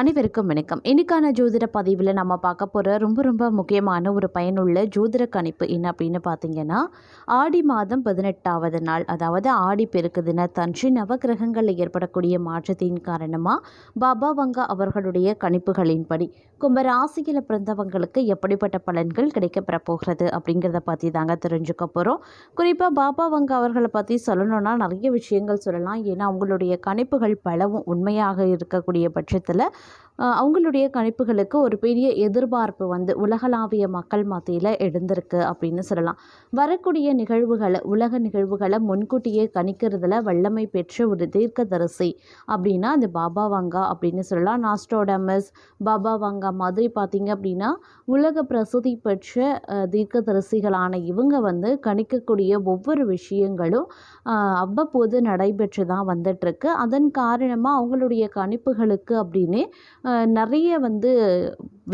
அனைவருக்கும் வணக்கம். இன்னைக்கான ஜோதிட பதிவில் நம்ம பார்க்க போகிற ரொம்ப ரொம்ப முக்கியமான ஒரு பயனுள்ள ஜோதிட கணிப்பு என்ன அப்படின்னு பார்த்தீங்கன்னா ஆடி மாதம் பதினெட்டாவது நாள். அதாவது ஆடி பெருக்கு தினத்தன்று நவகிரகங்களில் ஏற்படக்கூடிய மாற்றத்தின் காரணமாக பாபா வங்கா அவர்களுடைய கணிப்புகளின்படி கும்பராசியில் பிறந்தவங்களுக்கு எப்படிப்பட்ட பலன்கள் கிடைக்கப்பெற போகிறது அப்படிங்கிறத பற்றி தாங்க தெரிஞ்சுக்க போகிறோம் குறிப்பாக பாபா வங்கா அவர்களை பற்றி சொல்லணும்னா நிறைய விஷயங்கள் சொல்லலாம். ஏன்னா அவங்களுடைய கணிப்புகள் பலவும் உண்மையாக இருக்கக்கூடிய பட்சத்தில் அவங்களுடைய கணிப்புகளுக்கு ஒரு பெரிய எதிர்பார்ப்பு வந்து உலகளாவிய மக்கள் மத்தியில் எழுந்திருக்கு அப்படின்னு சொல்லலாம். வரக்கூடிய நிகழ்வுகளை உலக நிகழ்வுகளை முன்கூட்டியே கணிக்கிறதுல வல்லமை பெற்ற ஒரு தீர்க்கதரிசி அப்படின்னா அது பாபா வங்கா அப்படின்னு சொல்லலாம். நாஸ்டோடமஸ் பாபா வங்கா மாதிரி பார்த்தீங்க அப்படின்னா உலக பிரசித்தி பெற்ற தீர்க்கதரிசிகளான இவங்க வந்து கணிக்கக்கூடிய ஒவ்வொரு விஷயங்களும் அவ்வப்போது நடைபெற்று தான் வந்துட்டுருக்கு. அதன் காரணமாக அவங்களுடைய கணிப்புகளுக்கு அப்படின்னு நிறைய வந்து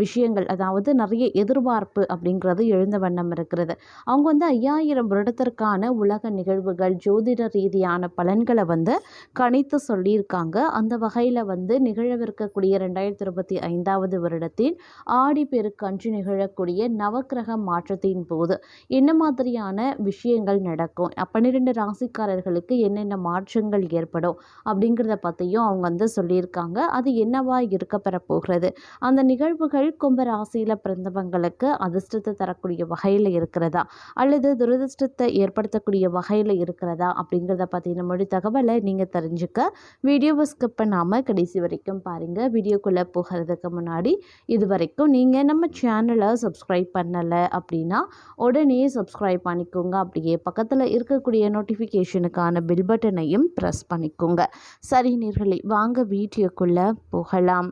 விஷயங்கள் அதாவது நிறைய எதிர்பார்ப்பு அப்படிங்கிறது எழுந்த வண்ணம் இருக்கிறது. அவங்க வந்து ஐயாயிரம் வருடத்திற்கான உலக நிகழ்வுகள் ஜோதிட ரீதியான பலன்களை வந்து கணித்து சொல்லியிருக்காங்க. அந்த வகையில் வந்து நிகழவிருக்கக்கூடிய ரெண்டாயிரத்தி இருபத்தி ஐந்தாவது வருடத்தின் ஆடி பெருக்கன்று நிகழக்கூடிய நவக்கிரக மாற்றத்தின் போது என்ன மாதிரியான விஷயங்கள் நடக்கும்? பன்னிரெண்டு ராசிக்காரர்களுக்கு என்னென்ன மாற்றங்கள் ஏற்படும் அப்படிங்கிறத பற்றியும் அவங்க வந்து சொல்லியிருக்காங்க. அது என்னவா இருக்க போகிறது? அந்த நிகழ்வுகள் கும்ப ராசியில் பிறந்தவங்களுக்கு அதிர்ஷ்டத்தை தரக்கூடிய வகையில் இருக்கிறதா? அல்லது துரதிர்ஷ்டத்தை ஏற்படுத்தக்கூடிய வகையில் இருக்கிறதா? அப்படிங்கிறத பற்றின மொழி தகவலை நீங்கள் தெரிஞ்சுக்க வீடியோவை ஸ்கிப் பண்ணாமல் கடைசி வரைக்கும் பாருங்கள் வீடியோக்குள்ளே போகிறதுக்கு முன்னாடி இது வரைக்கும் நீங்கள் நம்ம சேனலை சப்ஸ்கிரைப் பண்ணலை அப்படின்னா உடனே சப்ஸ்கிரைப் பண்ணிக்கோங்க. அப்படியே பக்கத்தில் இருக்கக்கூடிய நோட்டிஃபிகேஷனுக்கான பில் பட்டனையும் ப்ரெஸ் பண்ணிக்கோங்க. சரி நேர்களே வாங்க வீடியோக்குள்ளே போகலாம்.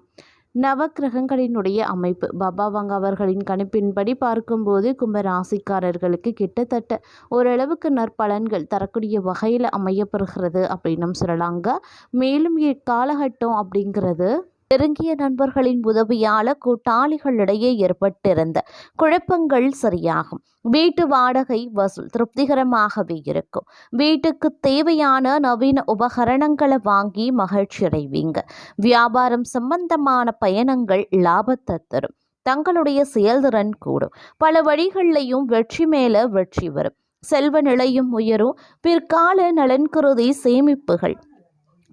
நவக்கிரகங்களினுடைய அமைப்பு. பாபா வாங்க அவர்களின் கணிப்பின்படி பார்க்கும்போது கும்பராசிக்காரர்களுக்கு கிட்டத்தட்ட ஓரளவுக்கு நற்பலன்கள் தரக்கூடிய வகையில் அமையப்பெறுகிறது அப்படின்னும் சொல்லலாங்க. மேலும் இக்காலகட்டம் அப்படிங்கிறது நெருங்கிய நண்பர்களின் உதவியால கூட்டாளிகளிடையே ஏற்பட்டிருந்த குழப்பங்கள் சரியாகும். வீட்டு வாடகை வசூல் திருப்திகரமாகவே இருக்கும். வீட்டுக்கு தேவையான நவீன உபகரணங்களை வாங்கி மகிழ்ச்சி அடைவீங்க. வியாபாரம் சம்பந்தமான பயணங்கள் லாபத்தை தரும். தங்களுடைய செயல்திறன் கூடும். பல வழிகள்லையும் வெற்றி மேல வெற்றி வரும். செல்வ நிலையும் உயரும். பிற்கால நலன் கருதி சேமிப்புகள்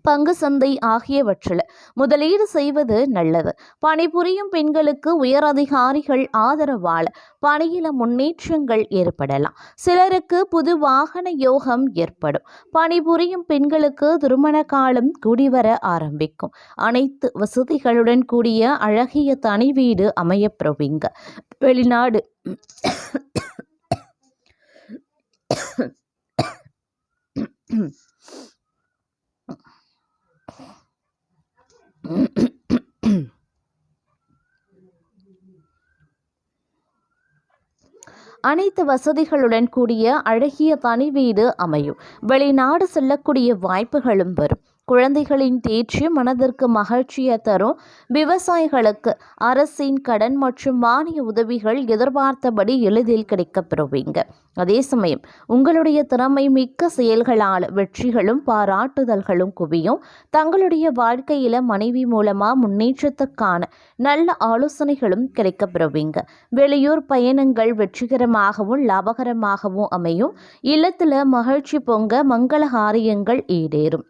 பங்கு சந்தை ஆகியவற்றில் முதலீடு செய்வது நல்லது. பணிபுரியும் பெண்களுக்கு உயர் அதிகாரிகள் ஆதரவால் பணியில முன்னேற்றங்கள் ஏற்படலாம். சிலருக்கு புது வாகன யோகம் ஏற்படும். பணிபுரியும் பெண்களுக்கு திருமண காலம் கூடிவர ஆரம்பிக்கும். அனைத்து வசதிகளுடன் கூடிய அழகிய தனி வீடு அமையப்பெறுவீங்க. வெளிநாடு அனைத்து வசதிகளுடன் கூடிய அழகிய தனி வீடு அமையும். வெளிநாடு செல்லக்கூடிய வாய்ப்புகளும் வரும். குழந்தைகளின் தேர்ச்சி மனதிற்கு மகிழ்ச்சியை தரும். விவசாயிகளுக்கு அரசின் கடன் மற்றும் மானிய உதவிகள் எதிர்பார்த்தபடி எளிதில் கிடைக்கப்பெறுவீங்க. அதே சமயம் உங்களுடைய திறமை மிக்க செயல்களால் வெற்றிகளும் பாராட்டுதல்களும் குவியும். தங்களுடைய வாழ்க்கையில மனைவி மூலமா முன்னேற்றத்துக்கான நல்ல ஆலோசனைகளும் கிடைக்கப்பெறுவீங்க. வெளியூர் பயணங்கள் வெற்றிகரமாகவும் லாபகரமாகவும் அமையும். இல்லத்தில் மகிழ்ச்சி பொங்க மங்கள காரியங்கள் ஈடேறும்.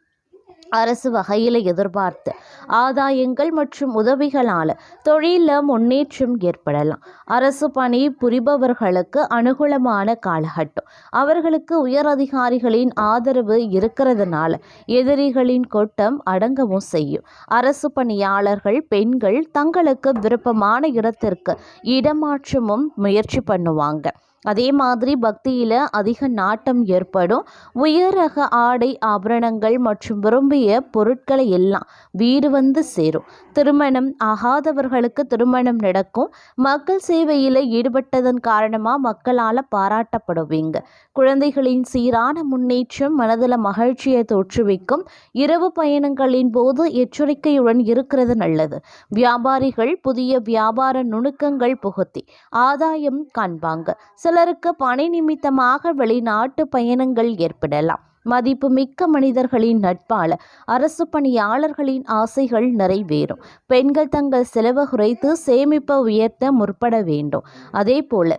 அரசு வகையில் எதிர்பார்த்து ஆதாயங்கள் மற்றும் உதவிகளால் தொழிலில் முன்னேற்றம் ஏற்படலாம். அரசு பணி புரிபவர்களுக்கு அனுகூலமான காலகட்டம். அவர்களுக்கு உயர் அதிகாரிகளின் ஆதரவு இருக்கிறதுனால எதிரிகளின் கூட்டம் அடங்கவும் செய்யும். அரசு பணியாளர்கள் பெண்கள் தங்களுக்கு விருப்பமான இடத்திற்கு இடமாற்றமும் முயற்சி பண்ணுவாங்க. அதே மாதிரி பக்தியில் அதிக நாட்டம் ஏற்படும். உயர் ரக ஆடை ஆபரணங்கள் மற்றும் விரும்பிய பொருட்களை எல்லாம் வீடு வந்து சேரும். திருமணம் ஆகாதவர்களுக்கு திருமணம் நடக்கும். மக்கள் சேவையில் ஈடுபட்டதன் காரணமாக மக்களால் பாராட்டப்படுவீங்க. குழந்தைகளின் சீரான முன்னேற்றம் மனதில் மகிழ்ச்சியை தோற்றுவிக்கும். இரவு பயணங்களின் போது எச்சரிக்கையுடன் இருக்கிறது நல்லது. வியாபாரிகள் புதிய வியாபார நுணுக்கங்கள் புகுத்தி ஆதாயம் காண்பாங்க. சிலருக்கு பணி நிமித்தமாக வெளிநாட்டு பயணங்கள் ஏற்படலாம். மதிப்பு மிக்க மனிதர்களின் நட்பால் அரசு பணியாளர்களின் ஆசைகள் நிறைவேறும். பெண்கள் தங்கள் செலவு குறைத்து சேமிப்பை உயர்த்த முற்பட வேண்டும். அதே போல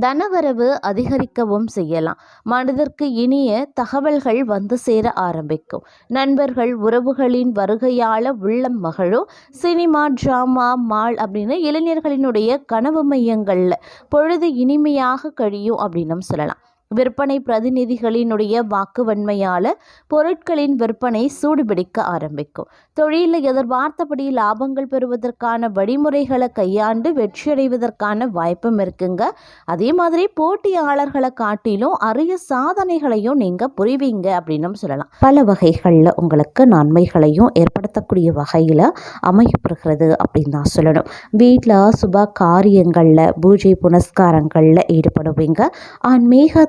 தனவரவு அதிகரிக்கவும் செய்யலாம். மனதிற்கு இனிய தகவல்கள் வந்து சேர ஆரம்பிக்கும். நண்பர்கள் உறவுகளின் வருகையால் உள்ளம் மகளும் சினிமா ட்ராமா மால் அப்படின்னு இளைஞர்களினுடைய கனவு மையங்களில் பொழுது இனிமையாக கழியும் அப்படின்னும் சொல்லலாம். விற்பனை பிரதிநிதிகளினுடைய வாக்குவன்மையால் பொருட்களின் விற்பனை சூடுபிடிக்க ஆரம்பிக்கும். தொழிலில் எதிர்பார்த்தபடி லாபங்கள் பெறுவதற்கான வழிமுறைகளை கையாண்டு வெற்றியடைவதற்கான வாய்ப்பும் இருக்குங்க. அதே மாதிரி போட்டியாளர்களை காட்டிலும் அரிய சாதனைகளையும் நீங்கள் புரிவீங்க அப்படின்னு சொல்லலாம். பல வகைகளில் உங்களுக்கு நன்மைகளையும் ஏற்படுத்தக்கூடிய வகையில் அமையப்படுகிறது அப்படின்னு தான் சொல்லணும். வீட்டில் சுப காரியங்களில் பூஜை புனஸ்காரங்களில் ஈடுபடுவீங்க.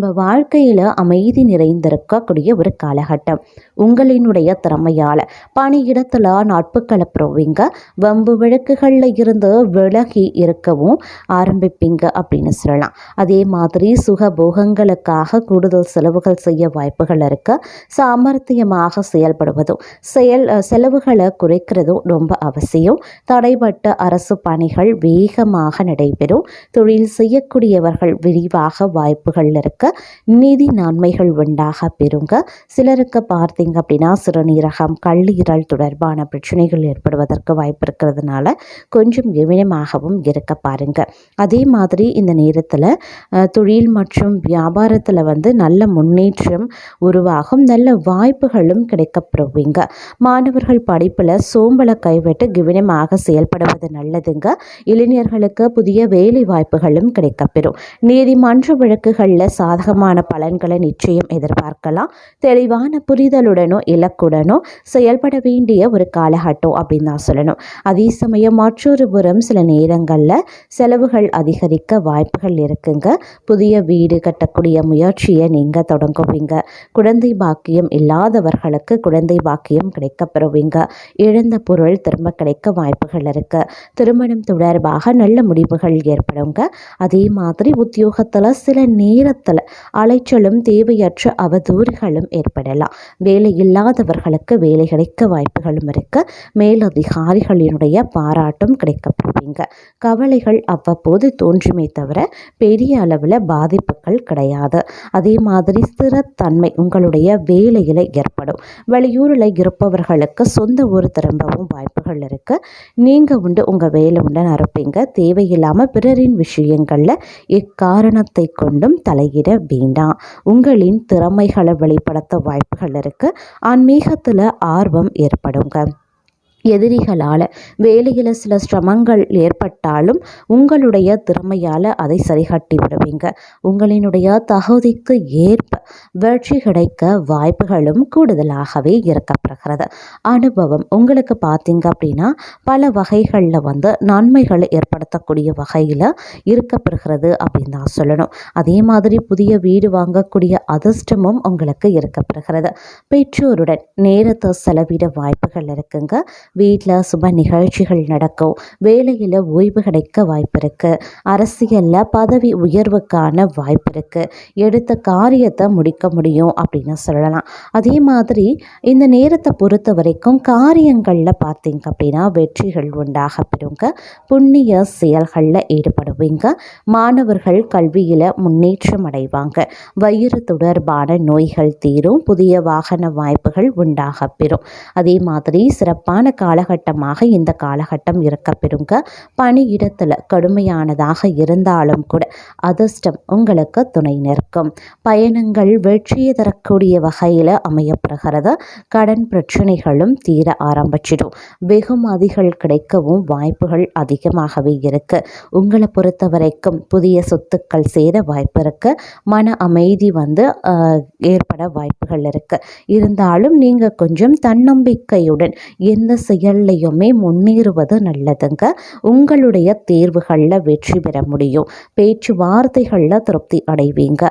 வாழ்க்கையில் அமைதி நிறைந்திருக்கக்கூடிய ஒரு காலகட்டம். உங்களினுடைய திறமையால். பணியிடத்தில் நாட்புக்களை புறவிங்க வம்பு விளக்குகளில் இருந்து விலகி இருக்கவும் ஆரம்பிப்பீங்க அப்படின்னு சொல்லலாம். அதே மாதிரி சுக போகங்களுக்காக கூடுதல் செலவுகள் செய்ய வாய்ப்புகள் இருக்க. சாமர்த்தியமாக செயல்படுவதும் செயல் செலவுகளை குறைக்கிறதும் ரொம்ப அவசியம். தடைப்பட்ட அரசு பணிகள் வேகமாக நடைபெறும். தொழில் செய்யக்கூடியவர்கள் விரிவாக வாய்ப்புகள் இருக்க. நிதி நன்மைகள் உண்டாக பெறுங்க. சிலருக்கு பார்த்தீங்க அப்படின்னா சிறுநீரகம் கல்லீரல் தொடர்பான பிரச்சனைகள் ஏற்படுவதற்கு வாய்ப்பு இருக்கிறதுனால கொஞ்சம் கவனமாகவும் இருக்க பாருங்க. அதே மாதிரி இந்த நேரத்தில் தொழில் மற்றும் வியாபாரத்தில் வந்து நல்ல முன்னேற்றம் உருவாகும் நல்ல வாய்ப்புகளும் கிடைக்கப்பெறுவீங்க. மாணவர்கள் படிப்பில் சோம்பலை கைவிட்டு கவனமாக செயல்படுவது நல்லதுங்க. இளைஞர்களுக்கு புதிய வேலை வாய்ப்புகளும் கிடைக்கப்பெறும். நீதிமன்ற வழக்குகளில் சாதகமான பலன்களை நிச்சயம் எதிர்பார்க்கலாம். தெளிவான புரிதலுடனோ இலக்குடனோ செயல்பட வேண்டிய ஒரு காலகட்டம் அப்படின்னு தான் சொல்லணும். அதே சமயம் மற்றொரு புறம் சில நேரங்களில் செலவுகள் அதிகரிக்க வாய்ப்புகள் இருக்குங்க. புதிய வீடு கட்டக்கூடிய முயற்சியை நீங்கள் தொடங்குவீங்க. குழந்தை பாக்கியம் இல்லாதவர்களுக்கு குழந்தை பாக்கியம் கிடைக்கப்பெறுவீங்க. இழந்த பொருள் திரும்ப கிடைக்க வாய்ப்புகள் இருக்கு. திருமணம் தொடர்பாக நல்ல முடிவுகள் ஏற்படுங்க. அதே மாதிரி உத்தியோகத்தில் சில நேரத்தில் அலைச்சலும் தேவையற்ற அவதூறுகளும் ஏற்படலாம். வேலை இல்லாதவர்களுக்கு வேலை கிடைக்க வாய்ப்புகளும் இருக்க. மேலதிகாரிகளினுடைய பாராட்டும் கிடைக்கப்போவீங்க கவலைகள் அவ்வப்போது தோன்றுமே தவிர பெரிய அளவில் பாதிப்புகள் கிடையாது. அதே மாதிரி ஸ்திரத்தன்மை உங்களுடைய வேலையில் ஏற்படும். வெளியூரில் இருப்பவர்களுக்கு சொந்த ஊர் திரும்பவும் வாய்ப்புகள் இருக்குது நீங்கள் உண்டு உங்கள் வேலை உண்டு நிரப்பீங்க தேவையில்லாமல் பிறரின் விஷயங்களில் இக்காரணத்தை கொண்டும் தலையிட வேண்டாம் உங்களின் திறமைகளை வெளிப்படுத்த வாய்ப்புகள் இருக்குது ஆன்மீகத்தில் ஆர்வம் ஏற்படுங்க. எதிரிகளால் வேலையில் சில சிரமங்கள் ஏற்பட்டாலும் உங்களுடைய திறமையால் அதை சரிகட்டி விடுவீங்க. உங்களினுடைய தகுதிக்கு ஏற்ப வெற்றி கிடைக்க வாய்ப்புகளும் கூடுதலாகவே இருக்கப்படுகிறது அனுபவம். உங்களுக்கு பார்த்தீங்க அப்படின்னா பல வகைகளில் வந்து நன்மைகளை ஏற்படுத்தக்கூடிய வகையில் இருக்கப்படுகிறது அப்படின்னு தான் சொல்லணும். அதே மாதிரி புதிய வீடு வாங்கக்கூடிய அதிர்ஷ்டமும் உங்களுக்கு இருக்கப்படுகிறது பெற்றோருடன் நேரத்தை செலவிட வாய்ப்புகள் இருக்குங்க. வீட்டில் சுப நிகழ்ச்சிகள் நடக்கும். வேலையில் ஓய்வு கிடைக்க வாய்ப்பு இருக்குது அரசியலில் பதவி உயர்வுக்கான வாய்ப்பு இருக்குது எடுத்த காரியத்தை முடிக்க முடியும் அப்படின்னு சொல்லலாம். அதே மாதிரி இந்த நேரத்தை பொறுத்த வரைக்கும் காரியங்களில் பார்த்தீங்க அப்படின்னா வெற்றிகள் உண்டாக பெறுங்க. புண்ணிய செயல்களில் ஈடுபடுவீங்க. மாணவர்கள் கல்வியில் முன்னேற்றம் அடைவாங்க. வயிறு தொடர்பான நோய்கள் தீரும். புதிய வாகன வாய்ப்புகள் உண்டாக பெறும். அதே மாதிரி சிறப்பான காலகட்டமாக இந்த காலகட்டம் இருக்க பெறுங்க. பணியிடத்தில் கடுமையானதாக இருந்தாலும் கூட அதிர்ஷ்டம் உங்களுக்கு துணை நிற்கும். பயணங்கள் வெற்றியை தரக்கூடிய வகையில் அமையப்படுகிறது கடன் பிரச்சனைகளும் தீர ஆரம்பிச்சிடும். வெகுமதிகள் கிடைக்கவும் வாய்ப்புகள் அதிகமாகவே இருக்கு. உங்களை பொறுத்த வரைக்கும் புதிய சொத்துக்கள் சேர வாய்ப்பு இருக்கு. மன அமைதி வந்து ஏற்பட வாய்ப்புகள் இருக்கு. இருந்தாலும் நீங்கள் கொஞ்சம் தன்னம்பிக்கையுடன் எந்த செயல்லையுமே முன்னேறுவது நல்லதுங்க. உங்களுடைய தேர்வுகளில் வெற்றி பெற முடியும். பேச்சுவார்த்தைகளில் திருப்தி அடைவீங்க.